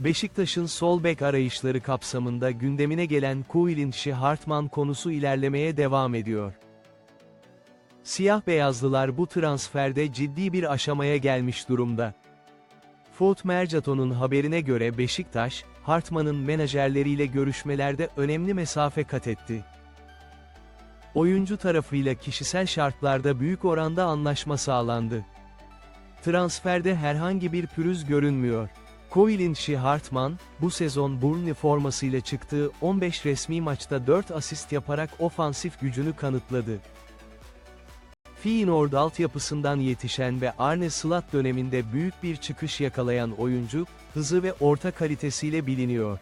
Beşiktaş'ın sol bek arayışları kapsamında gündemine gelen Kuilinçi Hartman konusu ilerlemeye devam ediyor. Siyah beyazlılar bu transferde ciddi bir aşamaya gelmiş durumda. Foot Mercaton'un haberine göre Beşiktaş, Hartman'ın menajerleriyle görüşmelerde önemli mesafe kat etti. Oyuncu tarafıyla kişisel şartlarda büyük oranda anlaşma sağlandı. Transferde herhangi bir pürüz görünmüyor. Koilinçi Hartman, bu sezon Burnley formasıyla çıktığı 15 resmi maçta 4 asist yaparak ofansif gücünü kanıtladı. Feyenoord altyapısından yetişen ve Arne Slot döneminde büyük bir çıkış yakalayan oyuncu, hızı ve orta kalitesiyle biliniyor.